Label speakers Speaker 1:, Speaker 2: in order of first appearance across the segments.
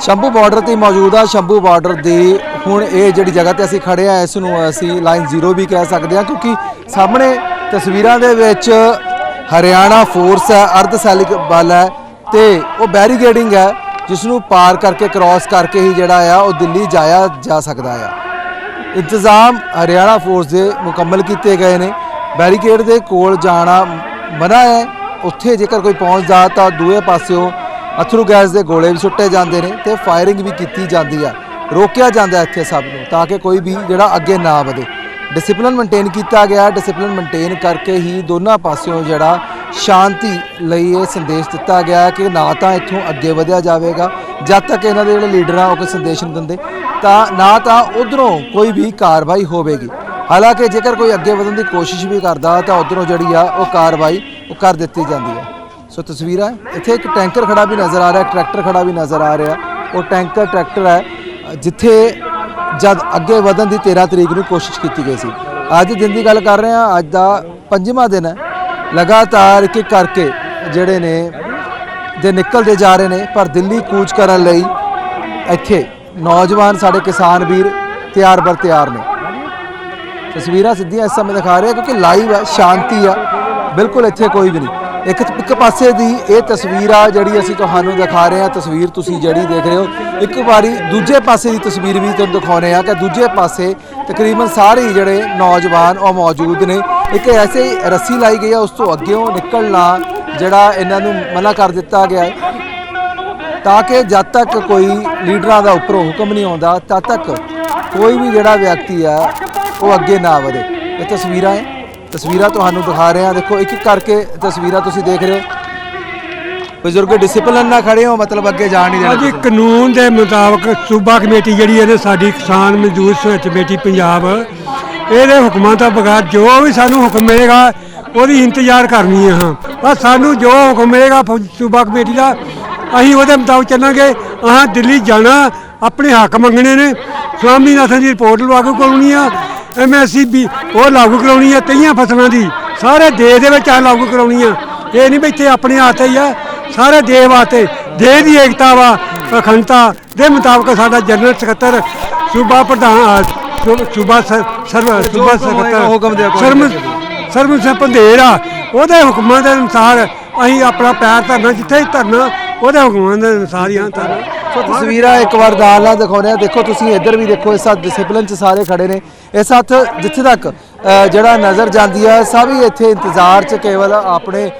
Speaker 1: Shambhu border ਤੇ ਮੌਜੂਦ ਆ। ਸ਼ੰਭੂ ਬਾਰਡਰ ਦੀ ਹੁਣ ਇਹ ਜਿਹੜੀ ਜਗ੍ਹਾ ਤੇ ਅਸੀਂ ਖੜੇ ਆ, ਇਸ ਨੂੰ ਅਸੀਂ ਲਾਈਨ 0 ਵੀ ਕਹਿ ਸਕਦੇ ਆ, ਕਿਉਂਕਿ ਸਾਹਮਣੇ ਤਸਵੀਰਾਂ ਦੇ ਵਿੱਚ ਹਰਿਆਣਾ ਫੋਰਸ ਹੈ ਅਰਧ ਸੈਨਿਕ ਬਲ ਹੈ ਤੇ ਉਹ ਬੈਰੀਗੇਡਿੰਗ ਹੈ ਜਿਸ ਨੂੰ ਪਾਰ ਕਰਕੇ ਕ੍ਰਾਸ ਕਰਕੇ ਹੀ ਜਿਹੜਾ ਆ, ਉਹ ਦਿੱਲੀ ਜਾਇਆ ਜਾ ਸਕਦਾ ਆ। ਇੰਤਜ਼ਾਮ ਹਰਿਆਣਾ ਫੋਰਸ ਦੇ ਮੁਕੰਮਲ ਕੀਤੇ ਗਏ ਨੇ। ਬੈਰੀਕੇਡ ਦੇ ਕੋਲ ਜਾਣਾ ਮਨਾ ਹੈ। ਉੱਥੇ ਜੇਕਰ ਕੋਈ ਪਹੁੰਚਦਾ ਤਾਂ ਦੂਏ ਪਾਸਿਓਂ ਅਥਰੂ ਗੈਸ ਦੇ ਗੋਲੇ ਵੀ ਸੁੱਟੇ ਜਾਂਦੇ ਨੇ ਤੇ ਫਾਇਰਿੰਗ ਵੀ ਕੀਤੀ ਜਾਂਦੀ ਆ। ਰੋਕਿਆ ਜਾਂਦਾ ਇੱਥੇ ਸਭ ਨੂੰ ਤਾਂ ਕਿ ਕੋਈ ਵੀ ਜਿਹੜਾ ਅੱਗੇ ਨਾ ਵਧੇ। ਡਿਸਪਲਿਨ ਮੇਨਟੇਨ ਕੀਤਾ ਗਿਆ। ਡਿਸਪਲਿਨ ਮੇਨਟੇਨ ਕਰਕੇ ਹੀ ਦੋਨਾਂ ਪਾਸਿਓਂ ਜਿਹੜਾ ਸ਼ਾਂਤੀ ਲਈ ਇਹ ਸੰਦੇਸ਼ ਦਿੱਤਾ ਗਿਆ ਕਿ ਨਾ ਤਾਂ ਇੱਥੋਂ ਅੱਗੇ ਵਧਿਆ ਜਾਵੇਗਾ। ਜਦ ਤੱਕ ਇਹਨਾਂ ਦੇ ਜਿਹੜੇ ਲੀਡਰ ਆ, ਉਹ ਕੋਈ ਸੰਦੇਸ਼ ਨਹੀਂ ਦਿੰਦੇ। ਤਾਂ ਨਾ ਤਾਂ ਉਧਰੋਂ ਕੋਈ ਵੀ ਕਾਰਵਾਈ ਹੋਵੇਗੀ। ਹਾਲਾਂਕਿ ਜੇਕਰ ਕੋਈ ਅੱਗੇ ਵਧਣ ਦੀ ਕੋਸ਼ਿਸ਼ ਵੀ ਕਰਦਾ ਤਾਂ ਉਧਰੋਂ ਜਿਹੜੀ ਆ, ਉਹ ਕਾਰਵਾਈ ਉਹ ਕਰ ਦਿੱਤੀ ਜਾਂਦੀ ਹੈ ਸੋ ਤਸਵੀਰਾਂ ਇੱਥੇ ਇੱਕ ਟੈਂਕਰ ਖੜਾ ਵੀ ਨਜ਼ਰ ਆ ਰਿਹਾ, ਟਰੈਕਟਰ ਖੜਾ ਵੀ ਨਜ਼ਰ ਆ ਰਿਹਾ। ਉਹ ਟੈਂਕਰ, ਟਰੈਕਟਰ ਹੈ, ਜਿੱਥੇ ਜਦ ਅੱਗੇ ਵਧਣ ਦੀ 13 ਤਰੀਕ ਨੂੰ ਕੋਸ਼ਿਸ਼ ਕੀਤੀ ਗਈ ਸੀ। ਅੱਜ ਦਿਨ ਦੀ ਗੱਲ ਕਰ ਰਹੇ ਹਾਂ, ਅੱਜ ਦਾ ਪੰਜਵਾਂ ਦਿਨ ਹੈ। ਲਗਾਤਾਰ ਇੱਕ ਇੱਕ ਕਰਕੇ ਜਿਹੜੇ ਨੇ, ਦੇ ਨਿਕਲਦੇ ਜਾ ਰਹੇ ਨੇ, ਪਰ ਦਿੱਲੀ ਕੂਚ ਕਰਨ ਲਈ ਇੱਥੇ ਨੌਜਵਾਨ ਸਾਡੇ ਕਿਸਾਨ ਵੀਰ ਤਿਆਰ ਬਰ ਤਿਆਰ ਨੇ। ਤਸਵੀਰਾਂ ਸਿੱਧੀਆਂ ਇਸ ਸਮੇਂ ਦਿਖਾ ਰਹੇ ਕਿਉਂਕਿ ਲਾਈਵ ਹੈ, ਸ਼ਾਂਤੀ ਆ ਬਿਲਕੁਲ ਇੱਥੇ ਕੋਈ ਵੀ ਨਹੀਂ। ਇੱਕ ਇੱਕ ਪਾਸੇ ਦੀ ਇਹ ਤਸਵੀਰ ਆ ਜਿਹੜੀ ਅਸੀਂ ਤੁਹਾਨੂੰ ਦਿਖਾ ਰਹੇ ਹਾਂ, ਤਸਵੀਰ ਤੁਸੀਂ ਜਿਹੜੀ ਦੇਖ ਰਹੇ ਹੋ। ਇੱਕ ਵਾਰੀ ਦੂਜੇ ਪਾਸੇ ਦੀ ਤਸਵੀਰ ਵੀ ਤੁਹਾਨੂੰ ਦਿਖਾਉਣੇ ਆ ਕਿ ਦੂਜੇ ਪਾਸੇ ਤਕਰੀਬਨ ਸਾਰੇ ਜਿਹੜੇ ਨੌਜਵਾਨ ਉਹ ਮੌਜੂਦ ਨੇ। ਇੱਕ ਐਸੇ ਰੱਸੀ ਲਾਈ ਗਈ ਆ, ਉਸ ਤੋਂ ਅੱਗੇੋਂ ਨਿਕਲਣਾ ਜਿਹੜਾ ਇਹਨਾਂ ਨੂੰ ਮਨਾ ਕਰ ਦਿੱਤਾ ਗਿਆ। ਹੈ ਤਾਂ ਕਿ ਜਦ ਤੱਕ ਕੋਈ ਲੀਡਰਾਂ ਦਾ ਉੱਪਰੋਂ ਹੁਕਮ ਨਹੀਂ ਆਉਂਦਾ, ਤਦ ਤੱਕ ਕੋਈ ਵੀ ਜਿਹੜਾ ਵਿਅਕਤੀ ਆ, ਉਹ ਅੱਗੇ ਨਾ ਵਧੇ। ਇਹ ਤਸਵੀਰਾਂ ਹੈ। ਤਸਵੀਰਾਂ ਤੁਹਾਨੂੰ ਦਿਖਾ ਰਹੇ ਹਾਂ। ਦੇਖੋ ਇੱਕ ਇੱਕ ਕਰਕੇ ਤਸਵੀਰਾਂ ਤੁਸੀਂ ਦੇਖ ਰਹੇ ਹੋ। ਬਜ਼ੁਰਗ ਡਿਸਪਲਿਨ ਨਾਲ ਖੜੇ ਹੋ ਮਤਲਬ ਅੱਗੇ ਜਾਣ ਨਹੀਂ ਦੇਣਾ
Speaker 2: ਅੱਜ ਕਾਨੂੰਨ ਦੇ ਮੁਤਾਬਕ ਸੂਬਾ ਕਮੇਟੀ ਜਿਹੜੀ ਹੈ ਨਾ ਸਾਡੀ ਕਿਸਾਨ ਮਜ਼ਦੂਰ ਸਹਿਤ ਕਮੇਟੀ ਪੰਜਾਬ ਇਹਦੇ ਹੁਕਮਾਂ ਤੋਂ ਬਗੈਰ ਜੋ ਵੀ ਸਾਨੂੰ ਹੁਕਮ ਮਿਲੇਗਾ ਉਹਦੀ ਇੰਤਜ਼ਾਰ ਕਰਨੀ ਹੈ ਹਾਂ। ਬਸ ਸਾਨੂੰ ਜੋ ਹੁਕਮ ਮਿਲੇਗਾ ਸੂਬਾ ਕਮੇਟੀ ਦਾ ਅਸੀਂ ਉਹਦੇ ਮੁਤਾਬਕ ਚੱਲਾਂਗੇ। ਆਹ ਦਿੱਲੀ ਜਾਣਾ ਆਪਣੇ ਹੱਕ ਮੰਗਣੇ ਨੇ। ਸਵਾਮੀਨਾਥਨ ਦੀ ਰਿਪੋਰਟ ਲਵਾ ਕੇ ਕਰਾਉਣੀ ਆ। ਐਮਐਸਸੀ ਵੀ ਉਹ ਲਾਗੂ ਕਰਾਉਣੀ ਆ ਤਈਆਂ ਫਸਲਾਂ ਦੀ। ਸਾਰੇ ਦੇਸ਼ ਦੇ ਵਿੱਚ ਆ ਲਾਗੂ ਕਰਾਉਣੀ ਆ। ਇਹ ਨਹੀਂ ਵੀ ਇੱਥੇ ਆਪਣੇ ਹੱਥ ਹੀ ਆ। ਸਾਰੇ ਦੇਸ਼ ਵਾਸਤੇ ਦੇਸ਼ ਦੀ ਏਕਤਾ ਵਾ ਅਖੰਡਤਾ ਦੇ ਮੁਤਾਬਕ ਸਾਡਾ ਜਨਰਲ ਸਕੱਤਰ ਸੂਬਾ ਪ੍ਰਧਾਨ ਸੂਬਾ ਸਰ- ਸਰਵ ਸੂਬਾ ਸਕੱਤਰ ਸਰਮ ਸਰਮ ਸਿੰਘ ਪੰਧੇਰ ਆ। ਉਹਦੇ ਹੁਕਮਾਂ ਦੇ ਅਨੁਸਾਰ ਅਸੀਂ ਆਪਣਾ ਪੈਰ ਧਰਨਾ ਜਿੱਥੇ ਹੀ ਧਰਨਾ ਉਹਦੇ ਹੁਕਮਾਂ ਦੇ ਅਨੁਸਾਰ ਹੀ ਹਾਂ ਧਰਨਾ।
Speaker 1: ਸੋ ਤਸਵੀਰਾਂ ਇੱਕ ਵਾਰ ਨਾਲ ਦਿਖਾਉਂਦੇ ਆ ਦੇਖੋ, ਤੁਸੀਂ ਇੱਧਰ ਵੀ ਦੇਖੋ, ਇਸ ਹੱਥ ਡਿਸਪਲਿਨ ਚ ਸਾਰੇ ਖੜੇ ਨੇ। ਇਸ ਹੱਥ ਜਿੱਥੇ ਤੱਕ ਜਿਹੜਾ ਨਜ਼ਰ ਜਾਂਦੀ ਹੈ ਸਭ ਹੀ ਇੱਥੇ ਇੰਤਜ਼ਾਰ ਚ ਕੇਵਲ ਆਪਣੇ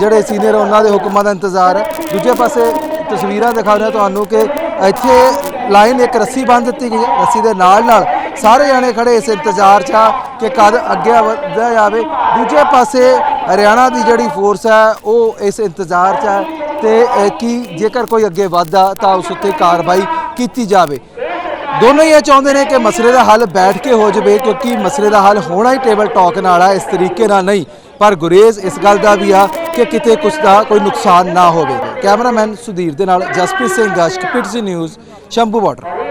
Speaker 1: ਜਿਹੜੇ ਸੀਨੀਅਰ ਉਹਨਾਂ ਦੇ ਹੁਕਮਾਂ ਦਾ ਇੰਤਜ਼ਾਰ। ਹੈ ਦੂਜੇ ਪਾਸੇ ਤਸਵੀਰਾਂ ਦਿਖਾ ਰਿਹਾ ਤੁਹਾਨੂੰ ਕਿ ਇੱਥੇ ਲਾਈਨ ਇੱਕ ਰੱਸੀ ਬੰਨ ਦਿੱਤੀ ਗਈ ਹੈ। ਰੱਸੀ ਦੇ ਨਾਲ ਨਾਲ ਸਾਰੇ ਜਾਣੇ ਖੜੇ ਇਸ ਇੰਤਜ਼ਾਰ 'ਚ ਆ ਕਿ ਕਦ ਅੱਗੇ ਵਧਿਆ ਜਾਵੇ। ਦੂਜੇ ਪਾਸੇ ਹਰਿਆਣਾ ਦੀ ਜਿਹੜੀ ਫੋਰਸ ਹੈ ਉਹ ਇਸ ਇੰਤਜ਼ਾਰ 'ਚ ਹੈ ਤੇ ਕੀ ਜੇਕਰ ਕੋਈ ਅੱਗੇ ਵੱਧਦਾ ਤਾਂ ਉਸ ਉੱਤੇ ਕਾਰਵਾਈ ਕੀਤੀ ਜਾਵੇ। ਦੋਨੋਂ ਹੀ ਇਹ ਚਾਹੁੰਦੇ ਨੇ ਕਿ ਮਸਲੇ ਦਾ ਹੱਲ ਬੈਠ ਕੇ ਹੋ ਜਾਵੇ, ਕਿਉਂਕਿ ਮਸਲੇ ਦਾ ਹੱਲ ਹੋਣਾ ਹੀ ਟੇਬਲ ਟਾਕ ਨਾਲ ਆ, ਇਸ ਤਰੀਕੇ ਨਾਲ ਨਹੀਂ। ਪਰ ਗੁਰੇਜ਼ ਇਸ ਗੱਲ ਦਾ ਵੀ ਆ ਕਿ ਕਿਤੇ ਕੁਛ ਦਾ ਕੋਈ ਨੁਕਸਾਨ ਨਾ ਹੋਵੇ। ਕੈਮਰਾਮੈਨ ਸੁਧੀਰ ਦੇ ਨਾਲ ਜਸਪ੍ਰੀਤ ਸਿੰਘ ਗਸ਼ਕ ਪਿਟਸੀ ਨਿਊਜ਼ ਸ਼ੰਭੂ ਬਾਰਡਰ।